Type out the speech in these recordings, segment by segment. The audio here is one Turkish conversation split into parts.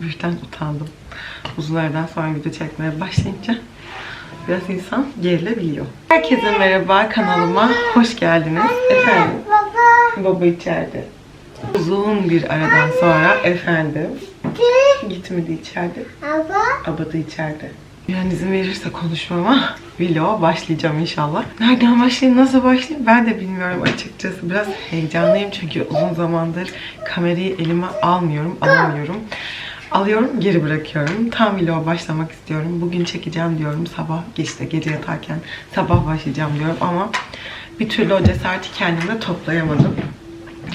Büyükten utandım. Uzun aradan sonra video çekmeye başlayınca biraz insan gerilebiliyor. Herkese merhaba kanalıma hoş geldiniz. Efendim Baba. içeride. Uzun bir aradan sonra efendim gitmedi içeride. Baba. Abla da içeride. Yani izin verirse konuşmama vlog başlayacağım inşallah. Nereden başlayayım, nasıl başlayayım ben de bilmiyorum açıkçası. Biraz heyecanlıyım çünkü uzun zamandır kamerayı elime almıyorum, alamıyorum. Alıyorum, geri bırakıyorum. Tam vlog başlamak istiyorum. Bugün çekeceğim diyorum sabah, işte gece yatarken sabah başlayacağım diyorum ama bir türlü o cesareti kendimde toplayamadım.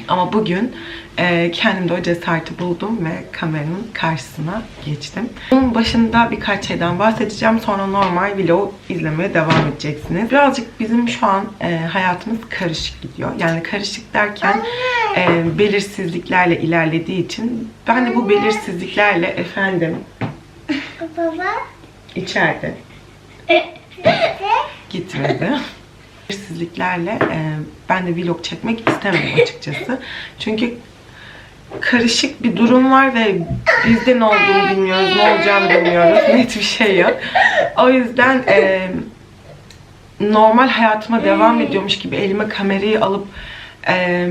Ama bugün e, kendimde o cesareti buldum ve kameranın karşısına geçtim. Bunun başında birkaç şeyden bahsedeceğim. Sonra normal vlog izlemeye devam edeceksiniz. Birazcık bizim şu an e, hayatımız karışık gidiyor. Yani karışık derken e, belirsizliklerle ilerlediği için ben de bu belirsizliklerle efendim Baba. içeride gitmedi. Belirsizliklerle e, ben de vlog çekmek istemedim açıkçası. Çünkü karışık bir durum var ve bizde ne olduğunu bilmiyoruz, ne olacağını bilmiyoruz. Net bir şey yok. O yüzden e, normal hayatıma devam ediyormuş gibi elime kamerayı alıp e,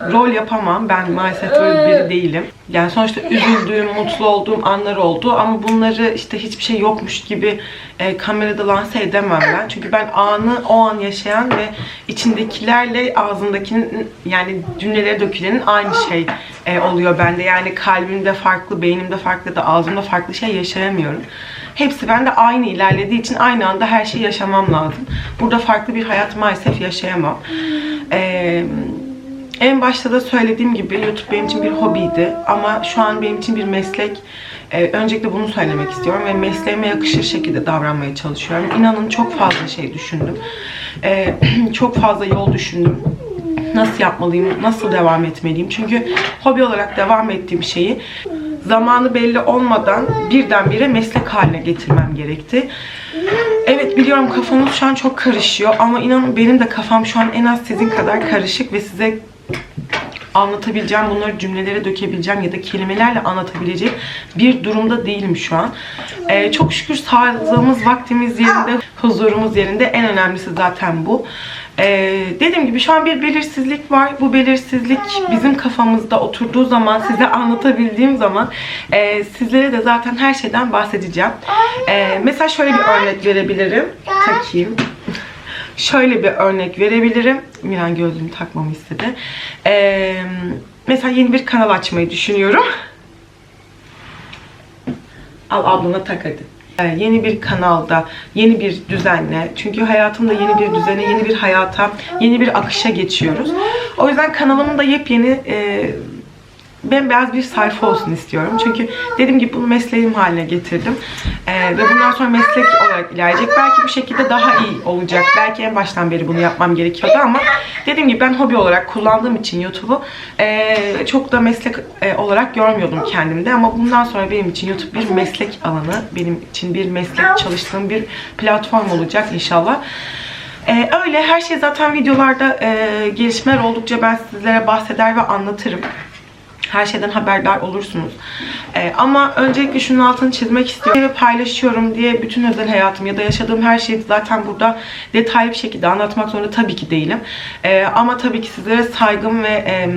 rol yapamam. Ben maalesef öyle biri değilim. Yani sonuçta üzüldüğüm, mutlu olduğum anlar oldu ama bunları işte hiçbir şey yokmuş gibi e, kamerada lanse edemem ben. Çünkü ben anı o an yaşayan ve içindekilerle ağzındakinin yani cümlelere dökülenin aynı şey e, oluyor bende. Yani kalbimde farklı, beynimde farklı da ağzımda farklı şey yaşayamıyorum. Hepsi bende aynı ilerlediği için aynı anda her şeyi yaşamam lazım. Burada farklı bir hayat maalesef yaşayamam. Eee en başta da söylediğim gibi YouTube benim için bir hobiydi ama şu an benim için bir meslek. Ee, öncelikle bunu söylemek istiyorum ve mesleğime yakışır şekilde davranmaya çalışıyorum. İnanın çok fazla şey düşündüm. Ee, çok fazla yol düşündüm. Nasıl yapmalıyım, nasıl devam etmeliyim? Çünkü hobi olarak devam ettiğim şeyi zamanı belli olmadan birdenbire meslek haline getirmem gerekti. Evet biliyorum kafanız şu an çok karışıyor ama inanın benim de kafam şu an en az sizin kadar karışık ve size anlatabileceğim, bunları cümlelere dökebileceğim ya da kelimelerle anlatabileceğim bir durumda değilim şu an. Ee, çok şükür sağlığımız, vaktimiz yerinde, huzurumuz yerinde. En önemlisi zaten bu. Ee, dediğim gibi şu an bir belirsizlik var. Bu belirsizlik bizim kafamızda oturduğu zaman, size anlatabildiğim zaman e, sizlere de zaten her şeyden bahsedeceğim. Ee, mesela şöyle bir örnek verebilirim. Takayım. Şöyle bir örnek verebilirim. Miran gözlüğümü takmamı istedi. Ee, mesela yeni bir kanal açmayı düşünüyorum. Al ablana tak hadi. Ee, yeni bir kanalda, yeni bir düzenle. Çünkü hayatımda yeni bir düzene, yeni bir hayata, yeni bir akışa geçiyoruz. O yüzden kanalımın da yepyeni e, bembeyaz bir sayfa olsun istiyorum. Çünkü dediğim gibi bunu mesleğim haline getirdim. Ee, ve bundan sonra meslek olarak ilerleyecek. Belki bir şekilde daha iyi olacak. Belki en baştan beri bunu yapmam gerekiyordu ama dediğim gibi ben hobi olarak kullandığım için YouTube'u e, çok da meslek e, olarak görmüyordum kendimde. Ama bundan sonra benim için YouTube bir meslek alanı. Benim için bir meslek çalıştığım bir platform olacak inşallah. Ee, öyle her şey zaten videolarda e, gelişmeler oldukça ben sizlere bahseder ve anlatırım. Her şeyden haberdar olursunuz. Ee, ama öncelikle şunun altını çizmek istiyorum. Ve paylaşıyorum diye bütün özel hayatım ya da yaşadığım her şeyi zaten burada detaylı bir şekilde anlatmak zorunda tabii ki değilim. Ee, ama tabii ki sizlere saygım ve e,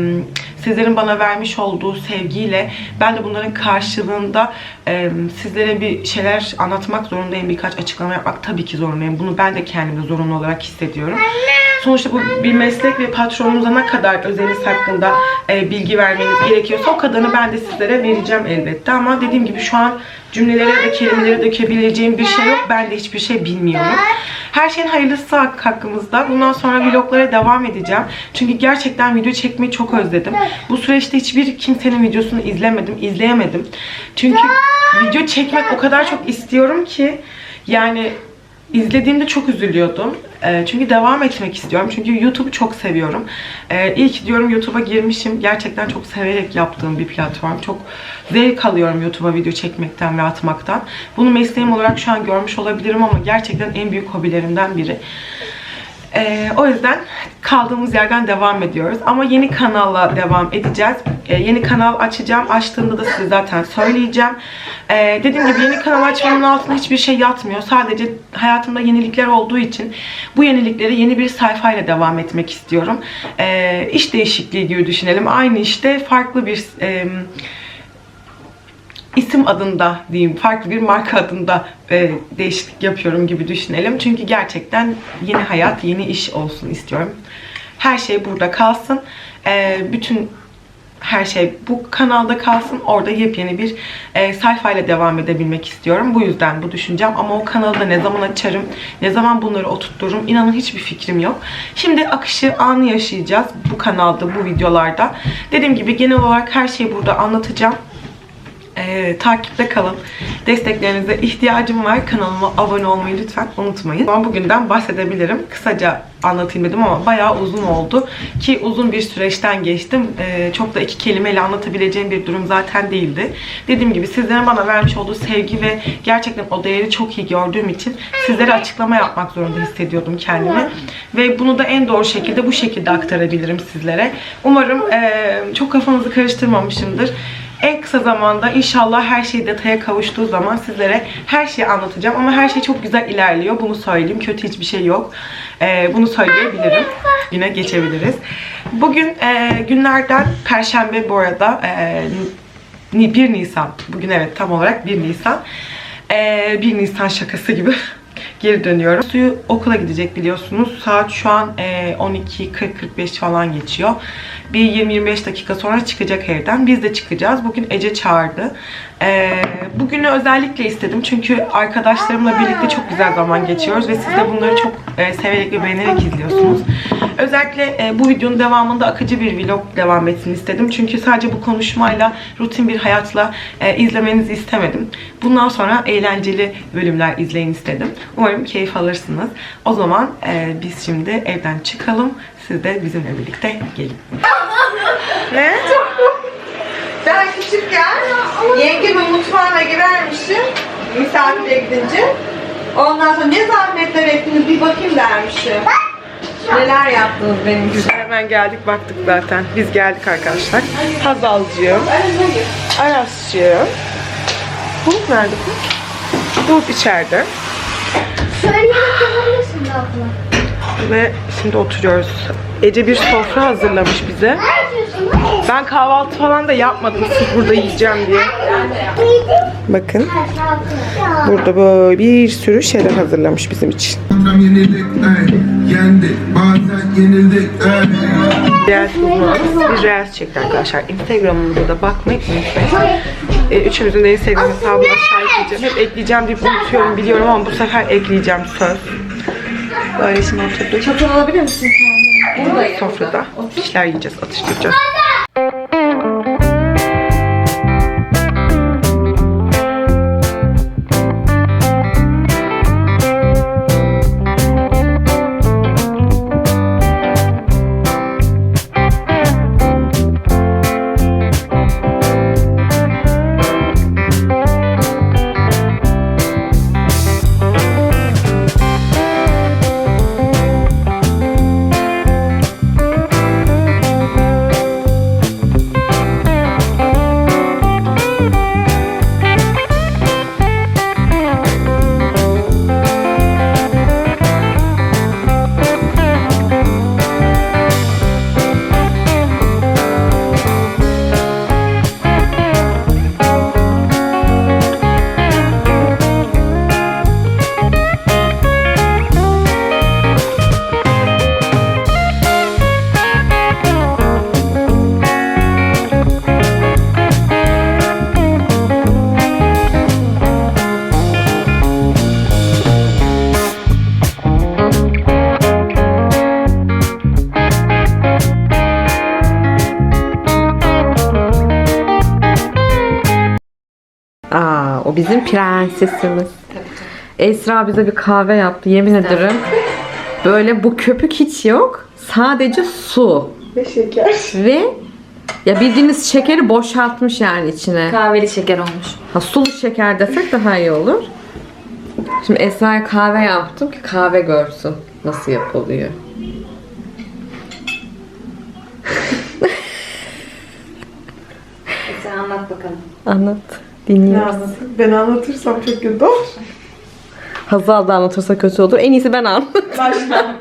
sizlerin bana vermiş olduğu sevgiyle ben de bunların karşılığında e, sizlere bir şeyler anlatmak zorundayım. Birkaç açıklama yapmak tabii ki zorundayım. Bunu ben de kendimde zorunlu olarak hissediyorum. Sonuçta bu bir meslek ve patronunuza ne kadar özeliniz hakkında e, bilgi vermeniz gerekiyorsa o kadarını ben de sizlere vereceğim elbette. Ama dediğim gibi şu an cümlelere ve kelimelere dökebileceğim bir şey yok. Ben de hiçbir şey bilmiyorum. Her şeyin hayırlısı hak- hakkımızda. Bundan sonra vloglara devam edeceğim. Çünkü gerçekten video çekmeyi çok özledim. Bu süreçte hiçbir kimsenin videosunu izlemedim, izleyemedim. Çünkü video çekmek o kadar çok istiyorum ki yani İzlediğimde çok üzülüyordum. Ee, çünkü devam etmek istiyorum. Çünkü YouTube'u çok seviyorum. Ee, iyi ki diyorum YouTube'a girmişim. Gerçekten çok severek yaptığım bir platform. Çok zevk alıyorum YouTube'a video çekmekten ve atmaktan. Bunu mesleğim olarak şu an görmüş olabilirim ama gerçekten en büyük hobilerimden biri. Ee, o yüzden kaldığımız yerden devam ediyoruz. Ama yeni kanalla devam edeceğiz. Ee, yeni kanal açacağım. Açtığımda da size zaten söyleyeceğim. Ee, dediğim gibi yeni kanal açmamın altında hiçbir şey yatmıyor. Sadece hayatımda yenilikler olduğu için bu yenilikleri yeni bir sayfayla devam etmek istiyorum. Ee, iş değişikliği gibi düşünelim. Aynı işte farklı bir... em, isim adında diyeyim, farklı bir marka adında e, değişiklik yapıyorum gibi düşünelim. Çünkü gerçekten yeni hayat, yeni iş olsun istiyorum. Her şey burada kalsın. E, bütün her şey bu kanalda kalsın. Orada yepyeni bir e, sayfayla devam edebilmek istiyorum. Bu yüzden bu düşüncem. Ama o kanalı da ne zaman açarım, ne zaman bunları oturturum inanın hiçbir fikrim yok. Şimdi akışı anı yaşayacağız bu kanalda, bu videolarda. Dediğim gibi genel olarak her şeyi burada anlatacağım. Ee, takipte kalın. Desteklerinize ihtiyacım var. Kanalıma abone olmayı lütfen unutmayın. Ama bugünden bahsedebilirim. Kısaca anlatayım dedim ama bayağı uzun oldu. Ki uzun bir süreçten geçtim. Ee, çok da iki kelimeyle anlatabileceğim bir durum zaten değildi. Dediğim gibi sizlerin bana vermiş olduğu sevgi ve gerçekten o değeri çok iyi gördüğüm için sizlere açıklama yapmak zorunda hissediyordum kendimi. Ve bunu da en doğru şekilde bu şekilde aktarabilirim sizlere. Umarım ee, çok kafanızı karıştırmamışımdır. En kısa zamanda inşallah her şey detaya kavuştuğu zaman sizlere her şeyi anlatacağım. Ama her şey çok güzel ilerliyor. Bunu söyleyeyim. Kötü hiçbir şey yok. Ee, bunu söyleyebilirim. Yine geçebiliriz. Bugün e, günlerden Perşembe bu arada. E, Ni- 1 Nisan. Bugün evet tam olarak 1 Nisan. Ee, 1 Nisan şakası gibi geri dönüyorum. Suyu okula gidecek biliyorsunuz. Saat şu an e, 12.40-45 falan geçiyor. Bir 20-25 dakika sonra çıkacak evden. Biz de çıkacağız. Bugün Ece çağırdı. Ee, bugünü özellikle istedim. Çünkü arkadaşlarımla birlikte çok güzel zaman geçiyoruz. Ve siz de bunları çok e, severek ve beğenerek izliyorsunuz. Özellikle e, bu videonun devamında akıcı bir vlog devam etsin istedim. Çünkü sadece bu konuşmayla, rutin bir hayatla e, izlemenizi istemedim. Bundan sonra eğlenceli bölümler izleyin istedim. Umarım keyif alırsınız. O zaman e, biz şimdi evden çıkalım. Siz de bizimle birlikte gelin. ne? Ben küçükken yengemin mutfağına girermişim misafire gidince. Ondan sonra ne zahmetler ettiniz bir bakayım dermişim. Neler yaptınız benim güzel. Hemen geldik baktık zaten. Biz geldik arkadaşlar. Hazalcığım. Arascığım. Bulut nerede bu? Bulut içeride. Söyleyerek yapabilirsin abla. Ve şimdi oturuyoruz. Ece bir sofra hazırlamış bize. Ben kahvaltı falan da yapmadım sırf burada yiyeceğim diye. Bakın. Burada böyle bir sürü şeyler hazırlamış bizim için. Reels uzmanımız bir Reels çekti arkadaşlar. Instagram'ımda da bakmayı unutmayın. E, üçümüzün de Instagram hesabını aşağı ekleyeceğim. Hep ekleyeceğim deyip unutuyorum biliyorum ama bu sefer ekleyeceğim söz. Böyle şimdi oturduk. Çatal alabilir misin kendine? Buradayım. Sofrada bir şeyler yiyeceğiz, atıştıracağız. O bizim prensesimiz. Esra bize bir kahve yaptı yemin ederim. Böyle bu köpük hiç yok. Sadece su. Ve şeker. Ve ya bildiğiniz şekeri boşaltmış yani içine. Kahveli şeker olmuş. Ha sulu şeker desek daha iyi olur. Şimdi Esra'ya kahve yaptım ki kahve görsün. nasıl yapılıyor. Sen anlat bakalım. Anlat. Dinliyoruz. Ben anlatırsam çok kötü olur. Hazal da anlatırsa kötü olur. En iyisi ben anlat. Başla.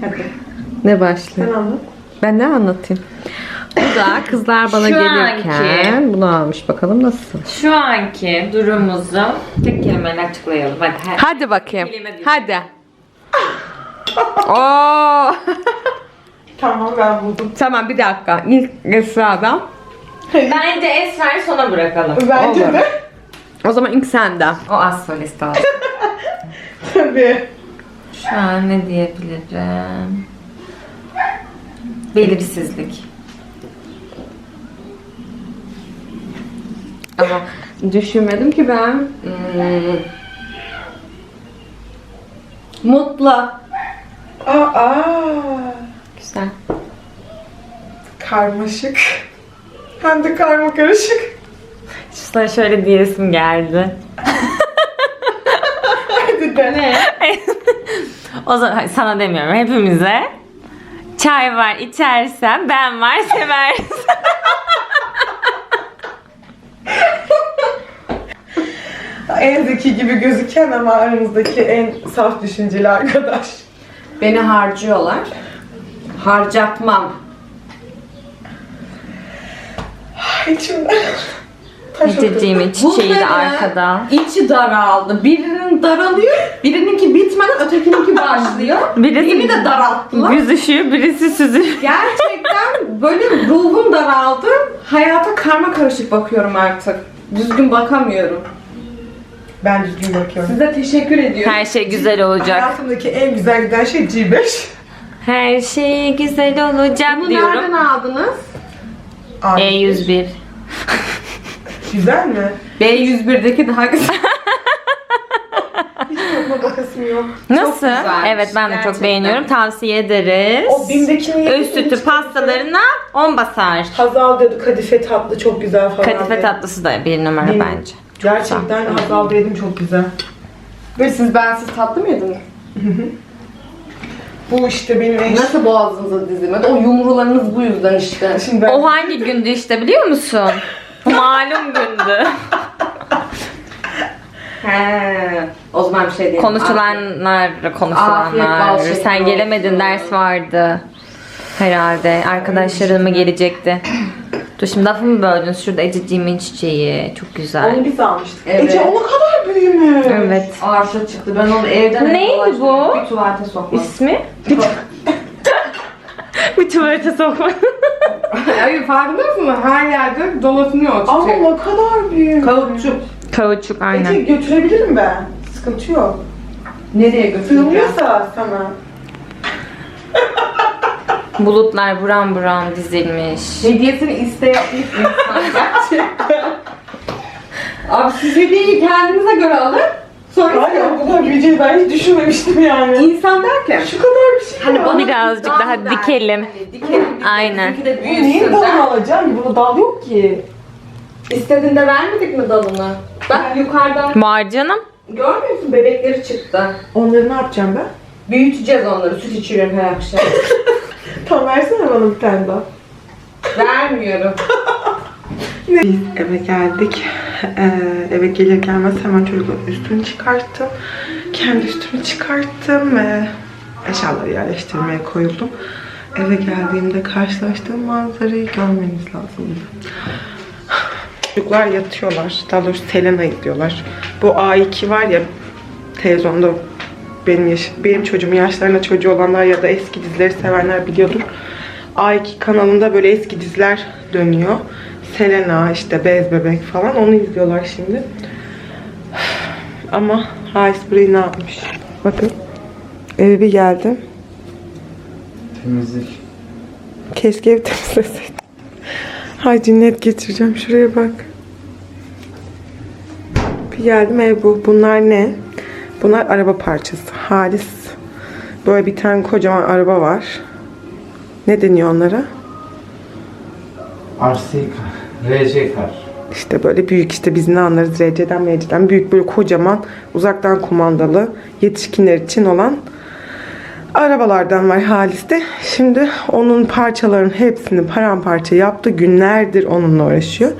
Hadi. Ne Sen başlıyor? anlat. Ben ne anlatayım? Bu da kızlar bana Şu gelirken anki- bunu almış. Bakalım nasıl? Şu anki durumumuzu tek kelimeyle açıklayalım. Hadi. hadi. Hadi bakayım. Kelime. Hadi. Oo. Tamam ben buldum. tamam bir dakika. İlk Esra'dan. Bence Esra'yı sona bırakalım. Bence Olur. de. O zaman ilk senden. O az solist oldu. Tabii. Şu an ne diyebilirim? Belirsizlik. Ama düşünmedim ki ben. Hmm. Mutlu. Aa, Güzel. karmaşık. Hem de karma karışık. Sana şöyle diyesim geldi. Hadi de. Ne? o zaman hayır, sana demiyorum hepimize. Çay var içersen ben var seversin. En zeki gibi gözüken ama aramızdaki en saf düşünceli arkadaş. Beni harcıyorlar. Harcatmam. İçimden. Ciciciğimin çiçeği de arkada. İçi daraldı. Birinin daralıyor, birininki bitmeden ötekininki başlıyor. Birisi Beni de daralttılar. Büzüşüyor, birisi süzüyor. Gerçekten böyle ruhum daraldı. Hayata karma karışık bakıyorum artık. Düzgün bakamıyorum. Ben düzgün bakıyorum. Size teşekkür ediyorum. Her şey güzel olacak. Hayatımdaki en güzel giden şey G5. Her şey güzel olacak Bunu diyorum. nereden aldınız? Ay, E101. Güzel mi? B101'deki daha güzel. Hiç tadına bakasım yok. Nasıl? güzelmiş, Evet ben de çok gerçekten. beğeniyorum. Tavsiye ederiz. O BİM'dekini Öz yedim. sütü pastalarına 10 basar. Hazal dedi kadife tatlı çok güzel falan. Kadife dedi. tatlısı da bir numara mi? bence. Gerçekten Hazal yedim çok güzel. Ve siz bensiz tatlı mı yediniz? Bu işte benim en... Nasıl boğazınıza dizilmedi? O yumrularınız bu yüzden işte. Şimdi ben... O hangi gündü işte biliyor musun? Malum gündü. He. O zaman bir şey değil. Konuşulanlar, Afiyet konuşulanlar. bal şekeri Sen gelemedin olsun. ders vardı. Herhalde. Arkadaşlarım mı gelecekti? Dur şimdi lafımı böldünüz. Şurada Ececiğimin çiçeği. Çok güzel. Onu biz almıştık. Evet. Ece o kadar büyümüş. Evet. Arşa çıktı. Ben onu evden Neydi bu? Bir tuvalete sokmadım. İsmi? Bir tuvalete sokma. Hayır farkındasın mı? Her yerde dolanıyor o Ama çiçek. ne kadar büyümüş. Kauçuk. Kauçuk Ece aynen. götürebilirim ben. Sıkıntı yok. Nereye götüreceğim? Sığmıyorsa sana. Bulutlar buram buram dizilmiş. Hediyesini isteyen ilk insan gerçekten. Abi siz hediyeyi kendinize göre alın. Sonra Var ya bu kadar büyüyeceğini ben hiç düşünmemiştim yani. insan derken. Şu kadar bir şey Hani bana Birazcık daha ver. dikelim. Hani dikelim. de Aynen. bizimki de Niye büyüsün dalını der. alacağım? Bunda dal yok ki. İstediğinde vermedik mi dalını? Bak yukarıdan Var canım. görmüyor musun bebekleri çıktı. Onları ne yapacağım ben? Büyüteceğiz onları. Süt içiriyorum her akşam. Tamam versene bana bir tane daha. Vermiyorum. Biz eve geldik. Ee, eve gelir gelmez hemen çocukların üstünü çıkarttım. Kendi üstümü çıkarttım ve eşyaları yerleştirmeye koyuldum. Eve geldiğimde karşılaştığım manzarayı görmeniz lazım. Çocuklar yatıyorlar. Daha doğrusu Selena izliyorlar. Bu A2 var ya televizyonda benim yaş benim çocuğumun yaşlarında çocuğu olanlar ya da eski dizileri sevenler biliyordur. A2 kanalında böyle eski diziler dönüyor. Selena işte Bez Bebek falan onu izliyorlar şimdi. Ama Halis burayı ne yapmış? Bakın. Eve bir geldim. Temizlik. Keşke ev temizleseydim. Hay cinnet geçireceğim. Şuraya bak. Bir geldim ev bu. Bunlar ne? Bunlar araba parçası. Halis. Böyle bir tane kocaman araba var. Ne deniyor onlara? RC kar. RC kar. İşte böyle büyük işte biz ne anlarız RC'den MC'den büyük böyle kocaman uzaktan kumandalı yetişkinler için olan arabalardan var Halis'te. Şimdi onun parçaların hepsini paramparça yaptı. Günlerdir onunla uğraşıyor.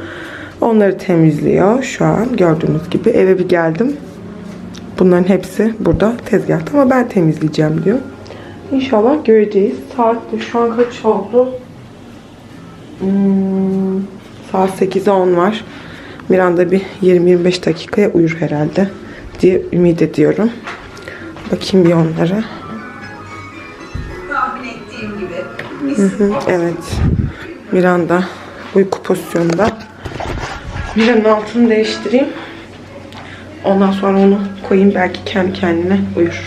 Onları temizliyor şu an gördüğünüz gibi. Eve bir geldim. Bunların hepsi burada tezgahta ama ben temizleyeceğim diyor. İnşallah göreceğiz. Saat de şu an kaç oldu? Hmm, saat 8'e 10 var. Miranda bir 20-25 dakikaya uyur herhalde diye ümit ediyorum. Bakayım bir onlara. Hı hı, evet. Miranda uyku pozisyonunda. Mira'nın altını değiştireyim. Ondan sonra onu koyayım belki kendi kendine uyur.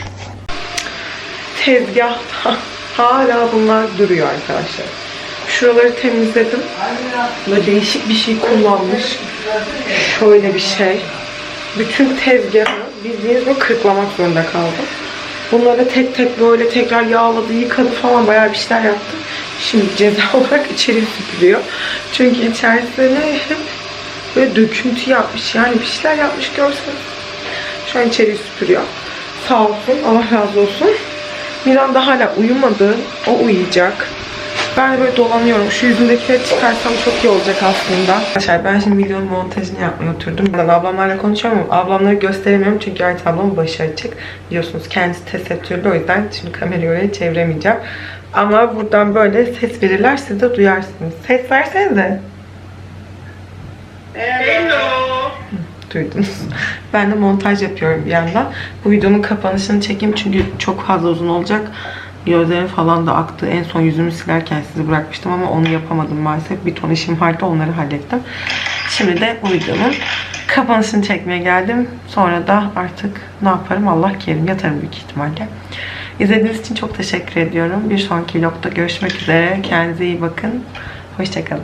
Tezgahta hala bunlar duruyor arkadaşlar. Şuraları temizledim. Böyle değişik bir şey kullanmış. Şöyle bir şey. Bütün tezgahı bildiğiniz gibi kırklamak zorunda kaldım. Bunları tek tek böyle tekrar yağladı, yıkadı falan bayağı bir şeyler yaptı. Şimdi ceza olarak içeri süpürüyor. Çünkü içerisine hep böyle döküntü yapmış. Yani bir şeyler yapmış görseniz. Şu an içeri süpürüyor. Sağ olsun, Allah razı olsun. Miranda hala uyumadı. O uyuyacak. Ben de böyle dolanıyorum. Şu yüzümdekileri çıkarsam çok iyi olacak aslında. Arkadaşlar ben şimdi videonun montajını yapmaya oturdum. Ben ablamlarla konuşuyorum ama ablamları gösteremiyorum çünkü Ayet ablamın başı açık. Biliyorsunuz kendisi tesettürlü o yüzden şimdi kamerayı oraya çeviremeyeceğim. Ama buradan böyle ses verirler siz de duyarsınız. Ses versenize. Duydunuz. Ben de montaj yapıyorum bir yandan. Bu videonun kapanışını çekeyim çünkü çok fazla uzun olacak. Gözlerim falan da aktı. En son yüzümü silerken sizi bırakmıştım ama onu yapamadım maalesef. Bir ton işim vardı onları hallettim. Şimdi de bu videonun kapanışını çekmeye geldim. Sonra da artık ne yaparım Allah kerim yatarım büyük ihtimalle. İzlediğiniz için çok teşekkür ediyorum. Bir sonraki vlogda görüşmek üzere. Kendinize iyi bakın. Hoşçakalın.